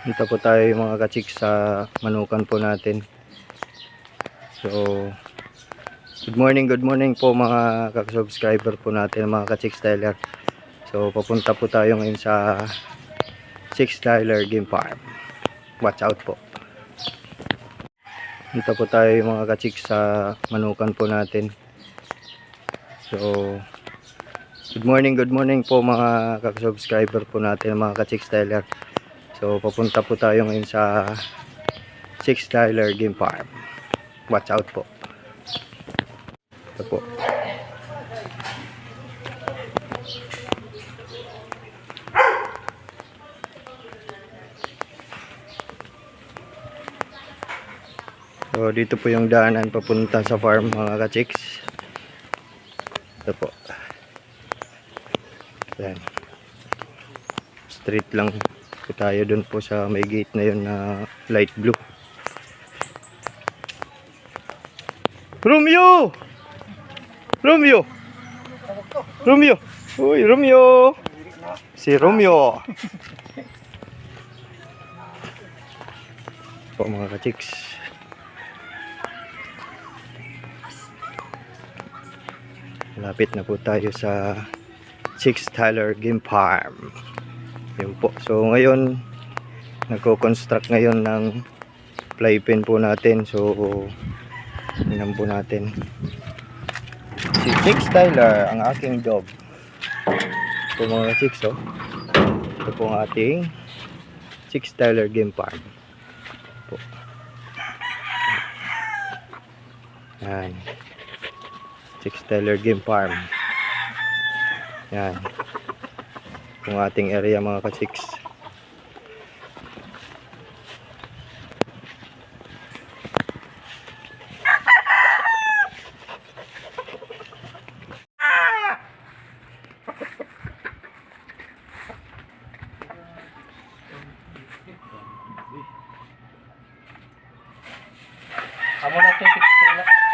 Dito po tayo mga kachik sa manukan po natin. So, good morning, good morning po mga kak-subscriber po natin, mga kachik styler. So, papunta po tayo ngayon sa Six Styler Game Farm. Watch out po. Dito po tayo mga kachik sa manukan po natin. So, good morning, good morning po mga kak-subscriber po natin, mga kachik styler. So, papunta po tayo ngayon sa Six Styler Game Farm. Watch out po. Ito po. So, dito po yung daanan papunta sa farm mga kachiks. Ito po. Yan. Street lang po tayo dun po sa may gate na yun na light blue. Romeo! Romeo! Romeo! Uy, Romeo! Si Romeo! po mga kachiks. Malapit na po tayo sa Six Tyler Game Farm. Yun po. So ngayon, nagko-construct ngayon ng playpen po natin. So, tingnan po natin. Si Six Tyler, ang aking dog. Ito mga chicks, oh. Ito po ang ating Six Tyler Game Farm. Po. Yan. Six Tyler Game Farm. Yan. Yung ating area mga ka-chicks. Amo na to, picture na.